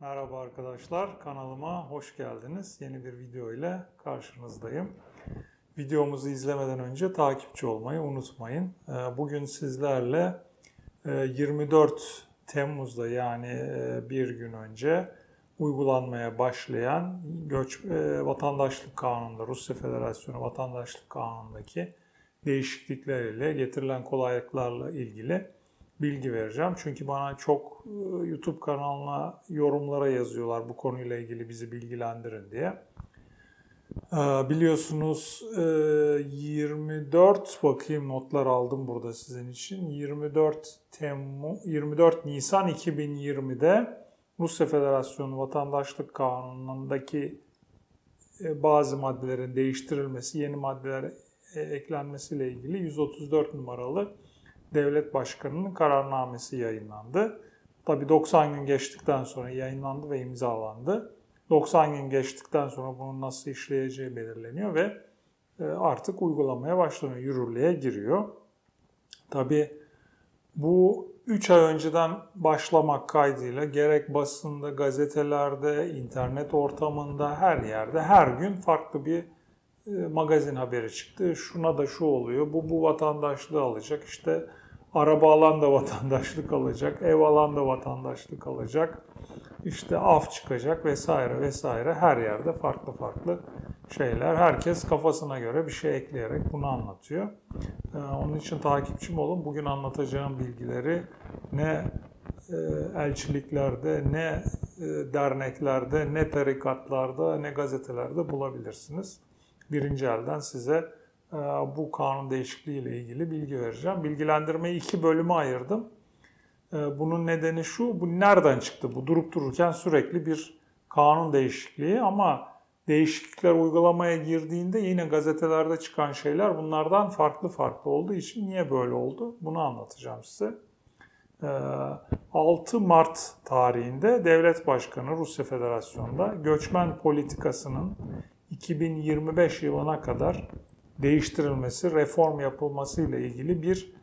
Merhaba arkadaşlar, kanalıma hoş geldiniz. Yeni bir video ile karşınızdayım. Videomuzu izlemeden önce takipçi olmayı unutmayın. Ee, Bugün sizlerle e, 24 Temmuz'da yani e, bir gün önce uygulanmaya başlayan göç e, vatandaşlık kanununda Rusya Federasyonu vatandaşlık kanunundaki değişiklikler ile getirilen kolaylıklarla ilgili bilgi vereceğim. Çünkü bana çok e, YouTube kanalına yorumlara yazıyorlar bu konuyla ilgili bizi bilgilendirin diye. Ee, Biliyorsunuz e, 24 bakayım notlar aldım burada sizin için. 24 Temmuz 24 Nisan 2020'de Rusya Federasyonu Vatandaşlık Kanunu'ndaki e, bazı maddelerin değiştirilmesi, yeni maddeler e, eklenmesiyle ilgili 134 numaralı devlet başkanının kararnamesi yayınlandı. Tabi 90 gün geçtikten sonra yayınlandı ve imzalandı. 90 gün geçtikten sonra bunun nasıl işleyeceği belirleniyor ve e, artık uygulamaya başlanıyor, yürürlüğe giriyor. Tabi bu 3 ay önceden başlamak kaydıyla gerek basında, gazetelerde, internet ortamında, her yerde, her gün farklı bir magazin haberi çıktı. Şuna da şu oluyor, bu bu vatandaşlığı alacak, işte araba alan da vatandaşlık alacak, ev alan da vatandaşlık alacak, işte af çıkacak vesaire vesaire her yerde farklı farklı şeyler. Herkes kafasına göre bir şey ekleyerek bunu anlatıyor. Ee, Onun için takipçim olun. Bugün anlatacağım bilgileri ne e, elçiliklerde, ne e, derneklerde, ne tarikatlarda, ne gazetelerde bulabilirsiniz. Birinci elden size e, bu kanun değişikliği ile ilgili bilgi vereceğim. Bilgilendirmeyi iki bölüme ayırdım. E, Bunun nedeni şu, bu nereden çıktı? Bu durup dururken sürekli bir kanun değişikliği ama değişiklikler uygulamaya girdiğinde yine gazetelerde çıkan şeyler bunlardan farklı farklı olduğu için niye böyle oldu? Bunu anlatacağım size. E, 6 Mart tarihinde Devlet Başkanı Rusya Federasyonu'nda göçmen politikasının 2025 yılına kadar değiştirilmesi, reform yapılması ile ilgili bir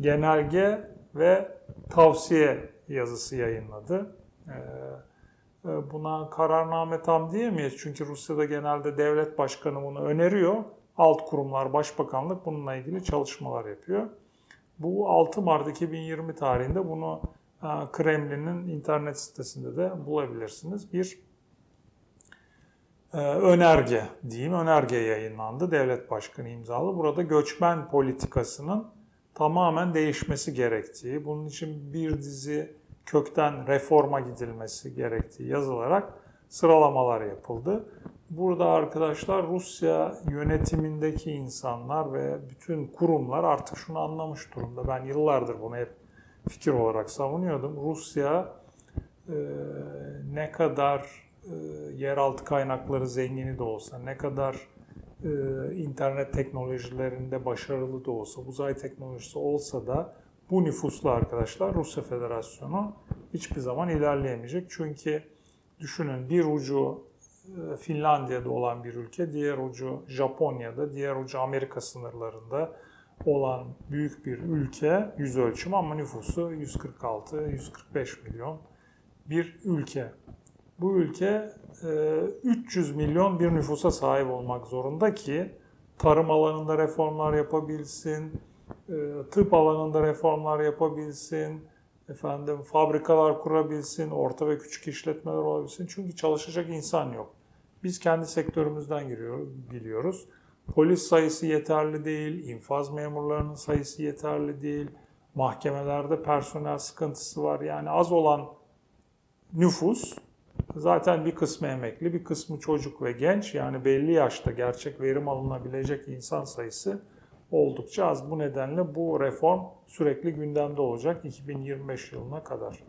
genelge ve tavsiye yazısı yayınladı. Ee, Buna kararname tam diyemeyiz çünkü Rusya'da genelde devlet başkanı bunu öneriyor. Alt kurumlar, başbakanlık bununla ilgili çalışmalar yapıyor. Bu 6 Mart 2020 tarihinde bunu e, Kremlin'in internet sitesinde de bulabilirsiniz. Bir e, önerge diyeyim, önerge yayınlandı. Devlet Başkanı imzalı. Burada göçmen politikasının tamamen değişmesi gerektiği, bunun için bir dizi kökten reforma gidilmesi gerektiği yazılarak sıralamalar yapıldı. Burada arkadaşlar Rusya yönetimindeki insanlar ve bütün kurumlar artık şunu anlamış durumda. Ben yıllardır bunu hep fikir olarak savunuyordum. Rusya e, ne kadar yeraltı kaynakları zengini de olsa, ne kadar e, internet teknolojilerinde başarılı da olsa, uzay teknolojisi olsa da bu nüfuslu arkadaşlar Rusya Federasyonu hiçbir zaman ilerleyemeyecek. Çünkü düşünün bir ucu e, Finlandiya'da olan bir ülke, diğer ucu Japonya'da, diğer ucu Amerika sınırlarında olan büyük bir ülke yüz ölçümü ama nüfusu 146-145 milyon bir ülke. Bu ülke e, 300 milyon bir nüfusa sahip olmak zorunda ki tarım alanında reformlar yapabilsin, e, tıp alanında reformlar yapabilsin, efendim fabrikalar kurabilsin, orta ve küçük işletmeler olabilsin. Çünkü çalışacak insan yok. Biz kendi sektörümüzden giriyoruz, biliyoruz. Polis sayısı yeterli değil, infaz memurlarının sayısı yeterli değil, mahkemelerde personel sıkıntısı var. Yani az olan nüfus zaten bir kısmı emekli, bir kısmı çocuk ve genç. Yani belli yaşta gerçek verim alınabilecek insan sayısı oldukça az. Bu nedenle bu reform sürekli gündemde olacak 2025 yılına kadar.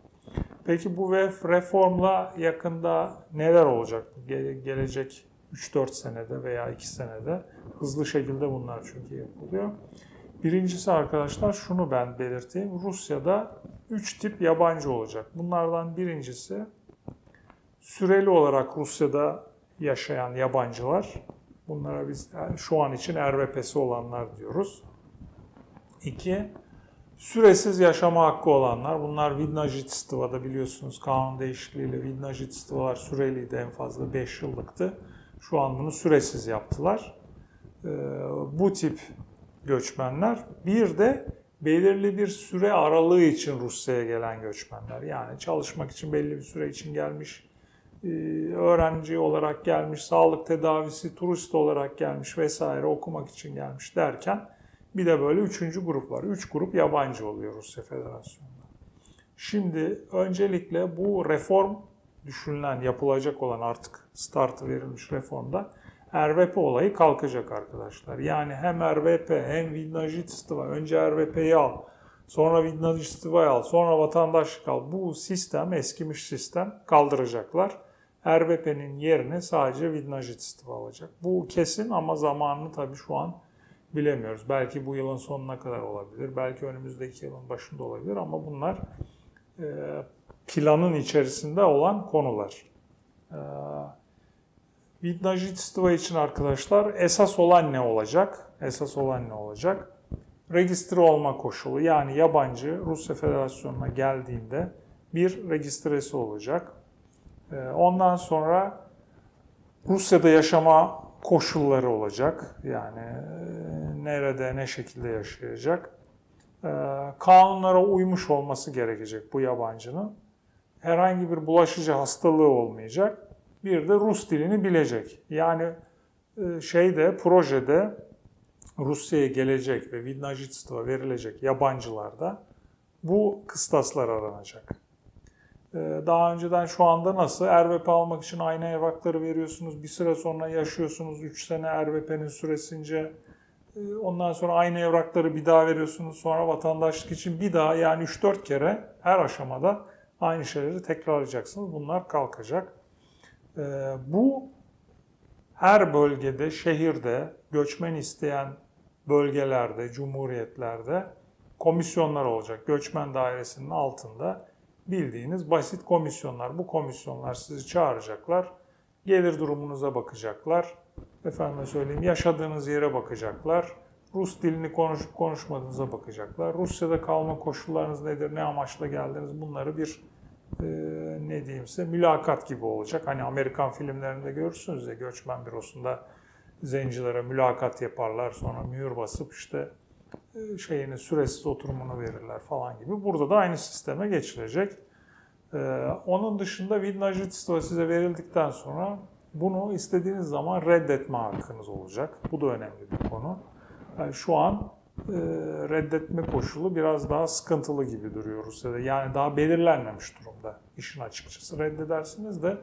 Peki bu reformla yakında neler olacak? Ge- Gelecek 3-4 senede veya 2 senede hızlı şekilde bunlar çünkü yapılıyor. Birincisi arkadaşlar şunu ben belirteyim. Rusya'da 3 tip yabancı olacak. Bunlardan birincisi süreli olarak Rusya'da yaşayan yabancılar. Bunlara biz şu an için RVP'si olanlar diyoruz. İki, Süresiz yaşama hakkı olanlar, bunlar Vidnajitstuva'da biliyorsunuz kanun değişikliğiyle Vidnajitstuvalar süreliydi en fazla 5 yıllıktı. Şu an bunu süresiz yaptılar. Ee, bu tip göçmenler. Bir de belirli bir süre aralığı için Rusya'ya gelen göçmenler. Yani çalışmak için belli bir süre için gelmiş, öğrenci olarak gelmiş, sağlık tedavisi, turist olarak gelmiş vesaire okumak için gelmiş derken bir de böyle üçüncü grup var. Üç grup yabancı oluyor Rusya Federasyonu'nda. Şimdi öncelikle bu reform düşünülen, yapılacak olan artık startı verilmiş reformda RVP olayı kalkacak arkadaşlar. Yani hem RVP hem Vidnajitstva, önce RVP'yi al, sonra Vidnajitstva'yı al, sonra vatandaşlık al. Bu sistem, eskimiş sistem kaldıracaklar. RVP'nin yerine sadece Vidnajitstva alacak. Bu kesin ama zamanını tabii şu an bilemiyoruz. Belki bu yılın sonuna kadar olabilir. Belki önümüzdeki yılın başında olabilir ama bunlar e, planın içerisinde olan konular. E, Vidnajitstva için arkadaşlar esas olan ne olacak? Esas olan ne olacak? Registre olma koşulu yani yabancı Rusya Federasyonu'na geldiğinde bir registresi olacak. E, ondan sonra Rusya'da yaşama koşulları olacak. Yani e, nerede, ne şekilde yaşayacak. E, kanunlara uymuş olması gerekecek bu yabancının. Herhangi bir bulaşıcı hastalığı olmayacak. Bir de Rus dilini bilecek. Yani e, şeyde, projede Rusya'ya gelecek ve Vidnajitstva verilecek yabancılarda bu kıstaslar aranacak. Ee, Daha önceden şu anda nasıl RVP almak için aynı evrakları veriyorsunuz. Bir süre sonra yaşıyorsunuz. 3 sene RVP'nin süresince. Ee, Ondan sonra aynı evrakları bir daha veriyorsunuz. Sonra vatandaşlık için bir daha yani 3-4 kere her aşamada aynı şeyleri tekrarlayacaksınız. Bunlar kalkacak. Ee, Bu her bölgede, şehirde, göçmen isteyen bölgelerde, cumhuriyetlerde komisyonlar olacak. Göçmen dairesinin altında bildiğiniz basit komisyonlar. Bu komisyonlar sizi çağıracaklar. Gelir durumunuza bakacaklar. Efendime söyleyeyim yaşadığınız yere bakacaklar. Rus dilini konuşup konuşmadığınıza bakacaklar. Rusya'da kalma koşullarınız nedir, ne amaçla geldiniz bunları bir e, ne diyeyim size mülakat gibi olacak. Hani Amerikan filmlerinde görürsünüz ya göçmen bürosunda zencilere mülakat yaparlar sonra mühür basıp işte şeyini süresiz oturumunu verirler falan gibi. Burada da aynı sisteme geçilecek. Ee, onun dışında Vidnajitstva size verildikten sonra bunu istediğiniz zaman reddetme hakkınız olacak. Bu da önemli bir konu. Yani şu an e, reddetme koşulu biraz daha sıkıntılı gibi duruyor Rusya'da. Yani daha belirlenmemiş durumda işin açıkçası. Reddedersiniz de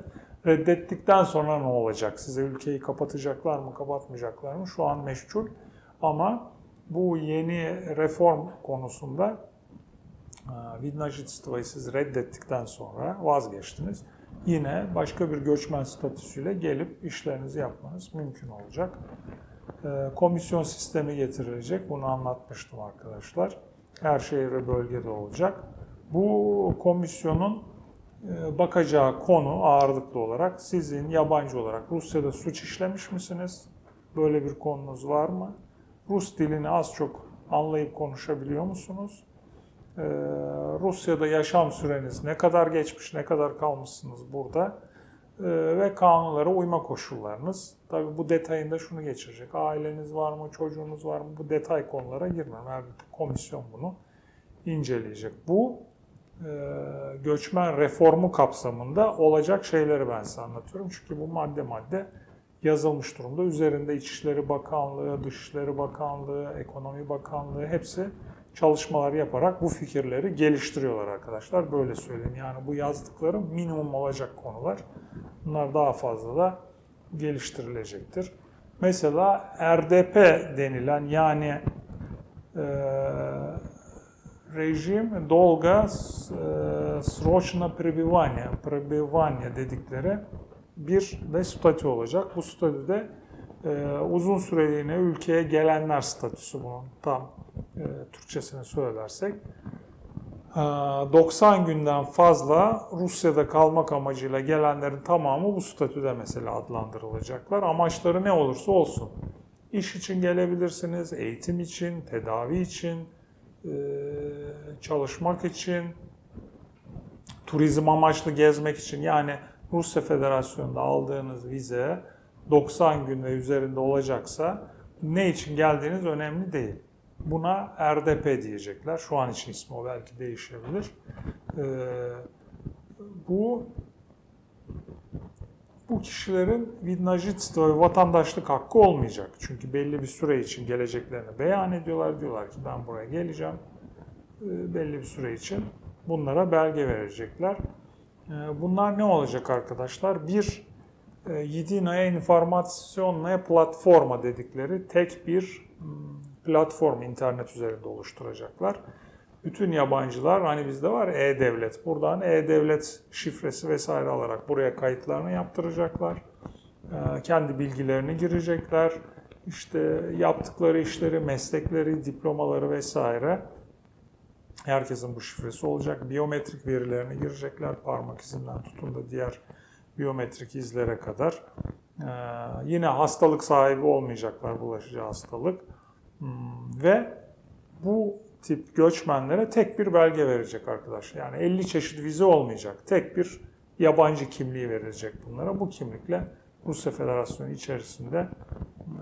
reddettikten sonra ne olacak? Size ülkeyi kapatacaklar mı, kapatmayacaklar mı? Şu an meşgul. Ama bu yeni reform konusunda Vidnajitstva'yı siz reddettikten sonra vazgeçtiniz. Yine başka bir göçmen statüsüyle gelip işlerinizi yapmanız mümkün olacak. Ee, Komisyon sistemi getirilecek. Bunu anlatmıştım arkadaşlar. Her şehir ve bölgede olacak. Bu komisyonun e, bakacağı konu ağırlıklı olarak sizin yabancı olarak Rusya'da suç işlemiş misiniz? Böyle bir konunuz var mı? Rus dilini az çok anlayıp konuşabiliyor musunuz? Ee, Rusya'da yaşam süreniz ne kadar geçmiş, ne kadar kalmışsınız burada Ee, ve kanunlara uyma koşullarınız. Tabii bu detayında şunu geçirecek. Aileniz var mı, çocuğunuz var mı? Bu detay konulara girmem. Her komisyon bunu inceleyecek. Bu e, göçmen reformu kapsamında olacak şeyleri ben size anlatıyorum. Çünkü bu madde madde yazılmış durumda. Üzerinde İçişleri Bakanlığı, Dışişleri Bakanlığı, Ekonomi Bakanlığı hepsi çalışmalar yaparak bu fikirleri geliştiriyorlar arkadaşlar. Böyle söyleyeyim. Yani bu yazdıklarım minimum olacak konular. Bunlar daha fazla da geliştirilecektir. Mesela RDP denilen yani e, rejim dolga sroçna prebivanya, prebivanya dedikleri bir de statü olacak. Bu statüde e, uzun süreliğine ülkeye gelenler statüsü bunun tam e, Türkçesini söylersek. E, 90 günden fazla Rusya'da kalmak amacıyla gelenlerin tamamı bu statüde mesela adlandırılacaklar. Amaçları ne olursa olsun. İş için gelebilirsiniz, eğitim için, tedavi için, e, çalışmak için, turizm amaçlı gezmek için yani Rusya Federasyonu'nda aldığınız vize 90 gün ve üzerinde olacaksa ne için geldiğiniz önemli değil. Buna RDP diyecekler. Şu an için ismi o belki değişebilir. Ee, bu bu kişilerin vidnajitstvo ve vatandaşlık hakkı olmayacak. Çünkü belli bir süre için geleceklerini beyan ediyorlar. Diyorlar ki ben buraya geleceğim. Ee, belli bir süre için bunlara belge verecekler. Ee, bunlar ne olacak arkadaşlar? Bir, e, Yedina'ya informasyonla platforma dedikleri tek bir hmm, platform internet üzerinde oluşturacaklar. Bütün yabancılar hani bizde var e-devlet. Buradan e-devlet şifresi vesaire alarak buraya kayıtlarını yaptıracaklar. Ee, kendi bilgilerini girecekler. İşte yaptıkları işleri, meslekleri, diplomaları vesaire Herkesin bu şifresi olacak. Biyometrik verilerini girecekler. Parmak izinden tutun da diğer biyometrik izlere kadar. Ee, yine hastalık sahibi olmayacaklar bulaşıcı hastalık. Hmm, ve bu tip göçmenlere tek bir belge verecek arkadaşlar. Yani 50 çeşit vize olmayacak. Tek bir yabancı kimliği verilecek bunlara. Bu kimlikle Rusya Federasyonu içerisinde e,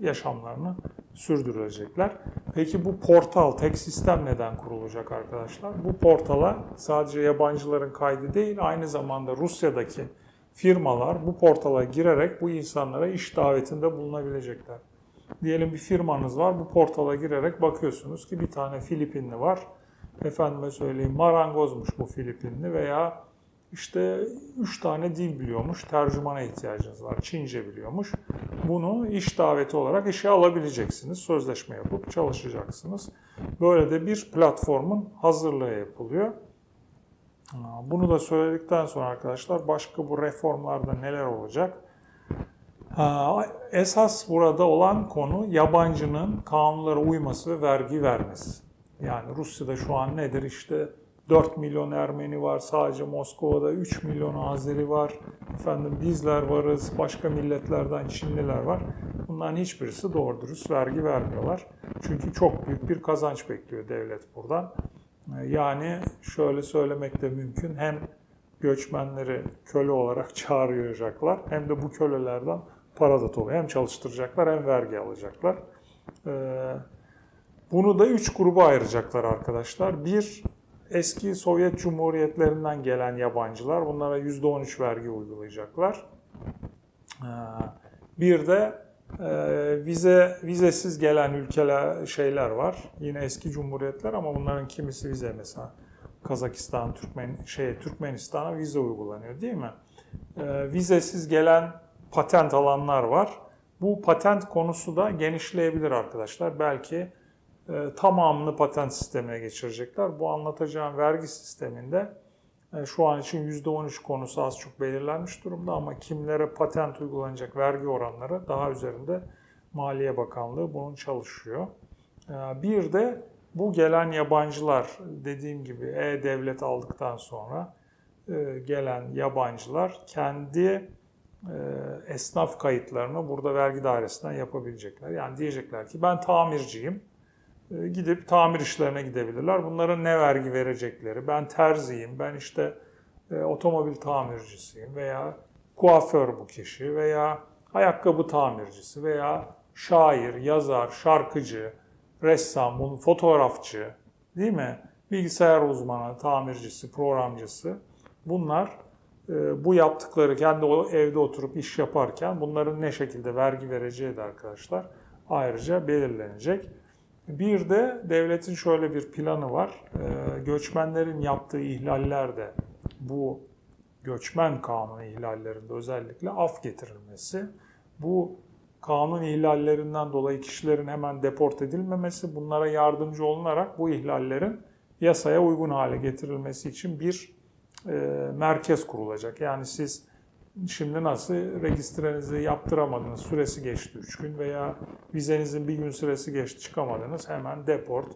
yaşamlarını sürdürecekler. Peki bu portal, tek sistem neden kurulacak arkadaşlar? Bu portala sadece yabancıların kaydı değil, aynı zamanda Rusya'daki firmalar bu portala girerek bu insanlara iş davetinde bulunabilecekler. Diyelim bir firmanız var, bu portala girerek bakıyorsunuz ki bir tane Filipinli var. Efendime söyleyeyim marangozmuş bu Filipinli veya işte üç tane dil biliyormuş, tercümana ihtiyacınız var, Çince biliyormuş. Bunu iş daveti olarak işe alabileceksiniz, sözleşme yapıp çalışacaksınız. Böyle de bir platformun hazırlığı yapılıyor. Bunu da söyledikten sonra arkadaşlar başka bu reformlarda neler olacak? Esas burada olan konu yabancının kanunlara uyması ve vergi vermesi. Yani Rusya'da şu an nedir? İşte 4 milyon Ermeni var, sadece Moskova'da 3 milyon Azeri var. Efendim bizler varız, başka milletlerden Çinliler var. Bunların hiçbirisi doğru dürüst vergi vermiyorlar. Çünkü çok büyük bir kazanç bekliyor devlet buradan. Yani şöyle söylemek de mümkün. Hem göçmenleri köle olarak çağıracaklar hem de bu kölelerden para da topluyor. Hem çalıştıracaklar hem vergi alacaklar. Ee, bunu da üç gruba ayıracaklar arkadaşlar. Bir, eski Sovyet Cumhuriyetlerinden gelen yabancılar. Bunlara %13 vergi uygulayacaklar. Ee, bir de e, vize vizesiz gelen ülkeler şeyler var. Yine eski cumhuriyetler ama bunların kimisi vize mesela. Kazakistan, Türkmen şey Türkmenistan'a vize uygulanıyor değil mi? Ee, vizesiz gelen patent alanlar var. Bu patent konusu da genişleyebilir arkadaşlar. Belki e, tamamını patent sistemine geçirecekler. Bu anlatacağım vergi sisteminde e, şu an için %13 konusu az çok belirlenmiş durumda ama kimlere patent uygulanacak vergi oranları daha üzerinde Maliye Bakanlığı bunun çalışıyor. E, bir de bu gelen yabancılar dediğim gibi e-devlet aldıktan sonra gelen yabancılar kendi esnaf kayıtlarını burada vergi dairesinden yapabilecekler. Yani diyecekler ki ben tamirciyim. E, gidip tamir işlerine gidebilirler. Bunların ne vergi verecekleri, ben terziyim, ben işte e, otomobil tamircisiyim veya kuaför bu kişi veya ayakkabı tamircisi veya şair, yazar, şarkıcı, ressam, fotoğrafçı, değil mi? Bilgisayar uzmanı, tamircisi, programcısı. Bunlar e, bu yaptıkları kendi o evde oturup iş yaparken bunların ne şekilde vergi vereceği de arkadaşlar ayrıca belirlenecek. Bir de devletin şöyle bir planı var. E, göçmenlerin yaptığı ihlaller de bu göçmen kanunu ihlallerinde özellikle af getirilmesi. Bu kanun ihlallerinden dolayı kişilerin hemen deport edilmemesi, bunlara yardımcı olunarak bu ihlallerin yasaya uygun hale getirilmesi için bir e, merkez kurulacak. Yani siz şimdi nasıl registrenizi yaptıramadınız, süresi geçti 3 gün veya vizenizin bir gün süresi geçti çıkamadınız hemen deport,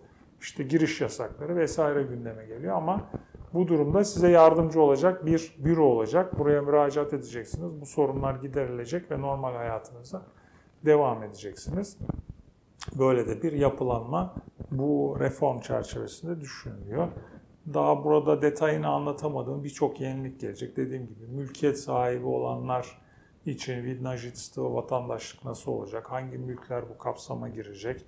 işte giriş yasakları vesaire gündeme geliyor ama bu durumda size yardımcı olacak bir büro olacak. Buraya müracaat edeceksiniz. Bu sorunlar giderilecek ve normal hayatınıza devam edeceksiniz. Böyle de bir yapılanma bu reform çerçevesinde düşünülüyor. Daha burada detayını anlatamadığım birçok yenilik gelecek. Dediğim gibi mülkiyet sahibi olanlar için Vidnajitstvo vatandaşlık nasıl olacak? Hangi mülkler bu kapsama girecek?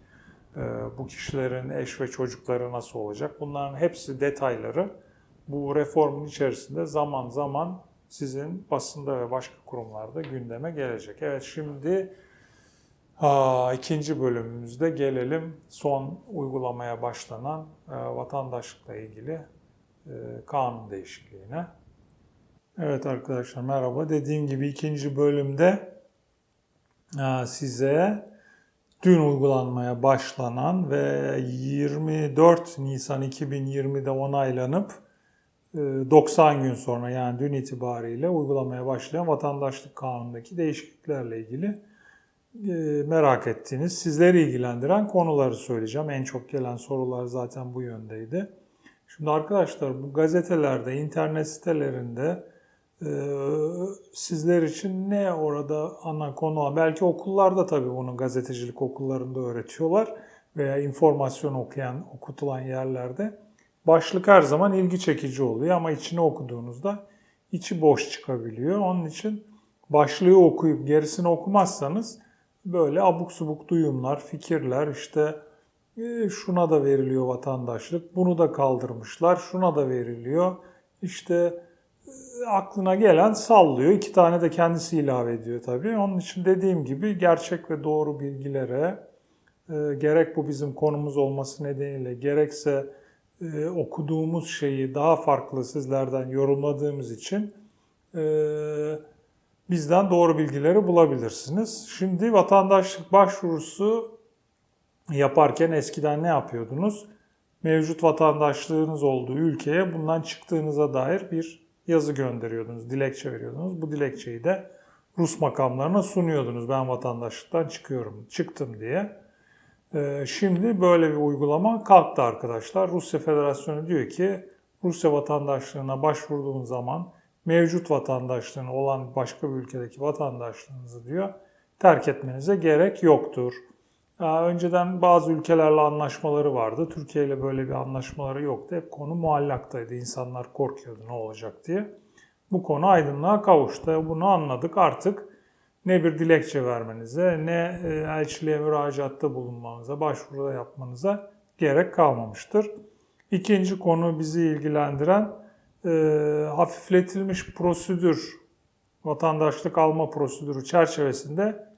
Ee, Bu kişilerin eş ve çocukları nasıl olacak? Bunların hepsi detayları bu reformun içerisinde zaman zaman sizin basında ve başka kurumlarda gündeme gelecek. Evet şimdi Aa, ikinci bölümümüzde gelelim son uygulamaya başlanan e, vatandaşlıkla ilgili e, kanun değişikliğine. Evet arkadaşlar merhaba. Dediğim gibi ikinci bölümde e, size dün uygulanmaya başlanan ve 24 Nisan 2020'de onaylanıp e, 90 gün sonra yani dün itibariyle uygulamaya başlayan vatandaşlık kanunundaki değişikliklerle ilgili e, merak ettiğiniz, sizleri ilgilendiren konuları söyleyeceğim. En çok gelen sorular zaten bu yöndeydi. Şimdi arkadaşlar bu gazetelerde, internet sitelerinde e, sizler için ne orada ana konu, belki okullarda tabii bunu gazetecilik okullarında öğretiyorlar veya informasyon okuyan, okutulan yerlerde. Başlık her zaman ilgi çekici oluyor ama içini okuduğunuzda içi boş çıkabiliyor. Onun için başlığı okuyup gerisini okumazsanız böyle abuk subuk duyumlar, fikirler işte e, şuna da veriliyor vatandaşlık, bunu da kaldırmışlar, şuna da veriliyor. İşte e, aklına gelen sallıyor. İki tane de kendisi ilave ediyor tabii. Onun için dediğim gibi gerçek ve doğru bilgilere e, gerek bu bizim konumuz olması nedeniyle gerekse e, okuduğumuz şeyi daha farklı sizlerden yorumladığımız için e, bizden doğru bilgileri bulabilirsiniz. Şimdi vatandaşlık başvurusu yaparken eskiden ne yapıyordunuz? Mevcut vatandaşlığınız olduğu ülkeye bundan çıktığınıza dair bir yazı gönderiyordunuz, dilekçe veriyordunuz. Bu dilekçeyi de Rus makamlarına sunuyordunuz. Ben vatandaşlıktan çıkıyorum, çıktım diye. Ee, Şimdi böyle bir uygulama kalktı arkadaşlar. Rusya Federasyonu diyor ki Rusya vatandaşlığına başvurduğun zaman mevcut vatandaşlığın olan başka bir ülkedeki vatandaşlığınızı diyor terk etmenize gerek yoktur. Önceden bazı ülkelerle anlaşmaları vardı. Türkiye ile böyle bir anlaşmaları yoktu. Hep konu muallaktaydı. İnsanlar korkuyordu ne olacak diye. Bu konu aydınlığa kavuştu. Bunu anladık artık. Ne bir dilekçe vermenize, ne e, elçiliğe müracaatta bulunmanıza, başvuruda yapmanıza gerek kalmamıştır. İkinci konu bizi ilgilendiren e, hafifletilmiş prosedür, vatandaşlık alma prosedürü çerçevesinde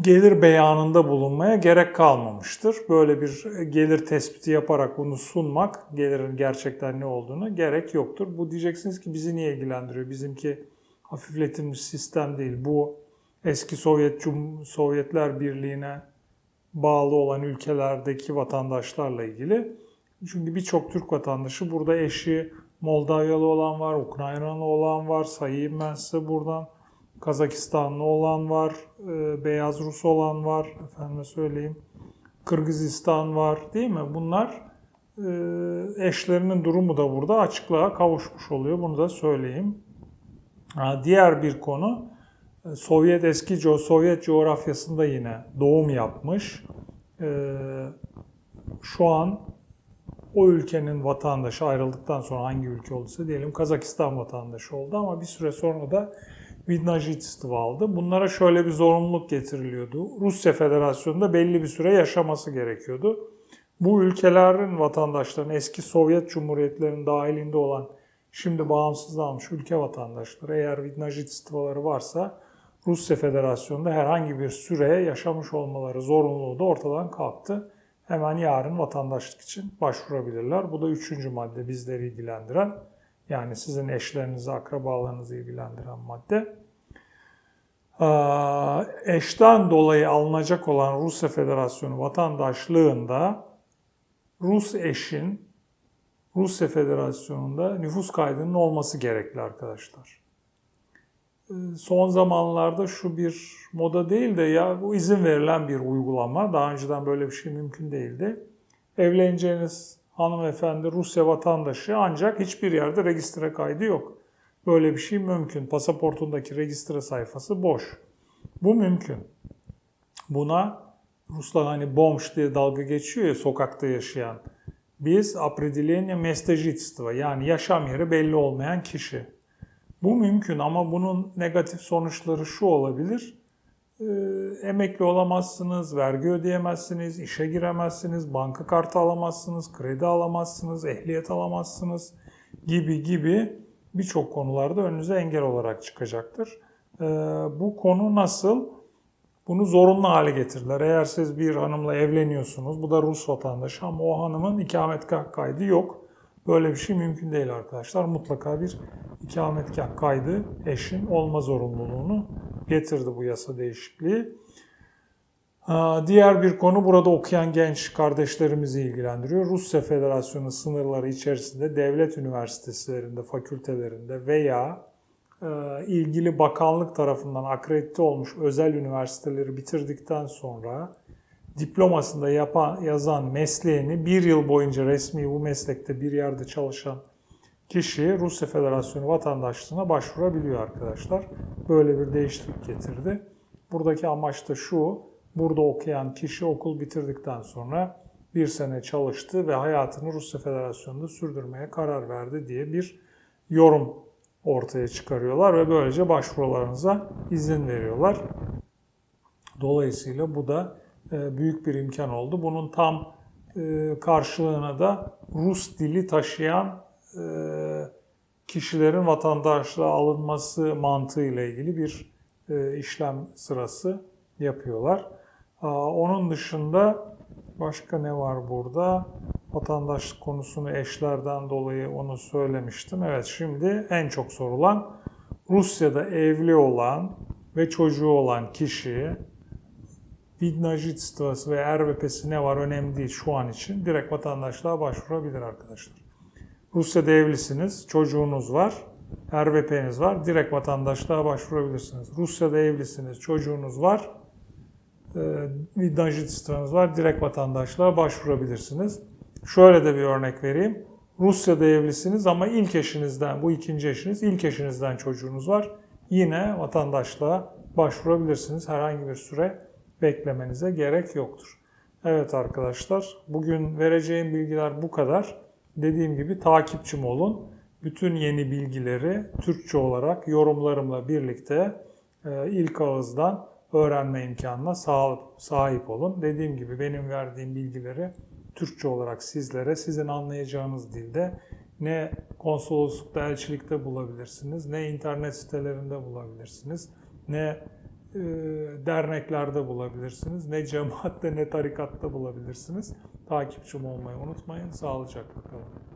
gelir beyanında bulunmaya gerek kalmamıştır. Böyle bir gelir tespiti yaparak bunu sunmak, gelirin gerçekten ne olduğunu gerek yoktur. Bu diyeceksiniz ki bizi niye ilgilendiriyor? Bizimki hafifletilmiş sistem değil. Bu eski Sovyet Cum Sovyetler Birliği'ne bağlı olan ülkelerdeki vatandaşlarla ilgili. Çünkü birçok Türk vatandaşı burada eşi Moldavyalı olan var, Ukraynalı olan var, sayayım ben size buradan. Kazakistanlı olan var, e, Beyaz Rus olan var, efendime söyleyeyim. Kırgızistan var değil mi? Bunlar e, eşlerinin durumu da burada açıklığa kavuşmuş oluyor. Bunu da söyleyeyim. Diğer bir konu e, Sovyet eski Sovyet coğrafyasında yine doğum yapmış. Şu an o ülkenin vatandaşı ayrıldıktan sonra hangi ülke olduysa diyelim Kazakistan vatandaşı oldu ama bir süre sonra da Vidnajitstvo aldı. Bunlara şöyle bir zorunluluk getiriliyordu. Rusya Federasyonu'nda belli bir süre yaşaması gerekiyordu. Bu ülkelerin vatandaşlarının eski Sovyet Cumhuriyetlerinin dahilinde olan şimdi bağımsızlanmış ülke vatandaşları eğer Vidnajitstvo'ları varsa Rusya Federasyonu'nda herhangi bir süreye yaşamış olmaları zorunluluğu da ortadan kalktı. Hemen yarın vatandaşlık için başvurabilirler. Bu da üçüncü madde bizleri ilgilendiren yani sizin eşlerinizi, akrabalarınızı ilgilendiren madde. Ee, Eşten dolayı alınacak olan Rusya Federasyonu vatandaşlığında Rus eşin Rusya Federasyonu'nda nüfus kaydının olması gerekli arkadaşlar. Ee, Son zamanlarda şu bir moda değil de ya bu izin verilen bir uygulama. Daha önceden böyle bir şey mümkün değildi. Evleneceğiniz hanımefendi Rusya vatandaşı ancak hiçbir yerde registre kaydı yok. Böyle bir şey mümkün. Pasaportundaki registre sayfası boş. Bu mümkün. Buna Ruslar hani bomж diye dalga geçiyor ya sokakta yaşayan. Biz определение места жительства yani yaşam yeri belli olmayan kişi. bu mümkün ama bunun negatif sonuçları şu olabilir. Ee, emekli olamazsınız, vergi ödeyemezsiniz, işe giremezsiniz, banka kartı alamazsınız, kredi alamazsınız, ehliyet alamazsınız gibi gibi birçok konularda önünüze engel olarak çıkacaktır. Ee, bu konu nasıl? Bunu zorunlu hale getirdiler. Eğer siz bir hanımla evleniyorsunuz, bu da Rus vatandaşı ama o hanımın ikametgah kaydı yok. Böyle bir şey mümkün değil arkadaşlar. Mutlaka bir ikametgah kaydı eşin olma zorunluluğunu getirdi bu yasa değişikliği. Aa, Diğer bir konu burada okuyan genç kardeşlerimizi ilgilendiriyor. Rusya Federasyonu sınırları içerisinde devlet üniversitelerinde, fakültelerinde veya e, ilgili bakanlık tarafından akredite olmuş özel üniversiteleri bitirdikten sonra diplomasında yapan, yazan mesleğini bir yıl boyunca resmi bu meslekte bir yerde çalışan kişi Rusya Federasyonu vatandaşlığına başvurabiliyor arkadaşlar. Böyle bir değişiklik getirdi. Buradaki amaç da şu, burada okuyan kişi okul bitirdikten sonra bir sene çalıştı ve hayatını Rusya Federasyonu'nda sürdürmeye karar verdi diye bir yorum ortaya çıkarıyorlar ve böylece başvurularınıza izin veriyorlar. Dolayısıyla bu da büyük bir imkan oldu. Bunun tam e, karşılığına da Rus dili taşıyan e, kişilerin vatandaşlığa alınması mantığıyla ilgili bir e, işlem sırası yapıyorlar. Onun dışında başka ne var burada? Vatandaşlık konusunu eşlerden dolayı onu söylemiştim. Evet şimdi en çok sorulan Rusya'da evli olan ve çocuğu olan kişi Vidnajitstası ve RVP'si ne var önemli değil şu an için. Direkt vatandaşlığa başvurabilir arkadaşlar. Rusya'da evlisiniz, çocuğunuz var, RVP'niz var. Direkt vatandaşlığa başvurabilirsiniz. Rusya'da evlisiniz, çocuğunuz var, e, Vidnajitstanız var. Direkt vatandaşlığa başvurabilirsiniz. Şöyle de bir örnek vereyim. Rusya'da evlisiniz ama ilk eşinizden, bu ikinci eşiniz, ilk eşinizden çocuğunuz var. Yine vatandaşlığa başvurabilirsiniz. Herhangi bir süre beklemenize gerek yoktur. Evet arkadaşlar, bugün vereceğim bilgiler bu kadar. Dediğim gibi takipçim olun. Bütün yeni bilgileri Türkçe olarak yorumlarımla birlikte e, ilk ağızdan öğrenme imkanına sahip olun. Dediğim gibi benim verdiğim bilgileri Türkçe olarak sizlere, sizin anlayacağınız dilde ne konsoloslukta, elçilikte bulabilirsiniz, ne internet sitelerinde bulabilirsiniz, ne e, derneklerde bulabilirsiniz, ne cemaatte ne tarikatta bulabilirsiniz. Takipçim olmayı unutmayın. Sağlıcakla kalın.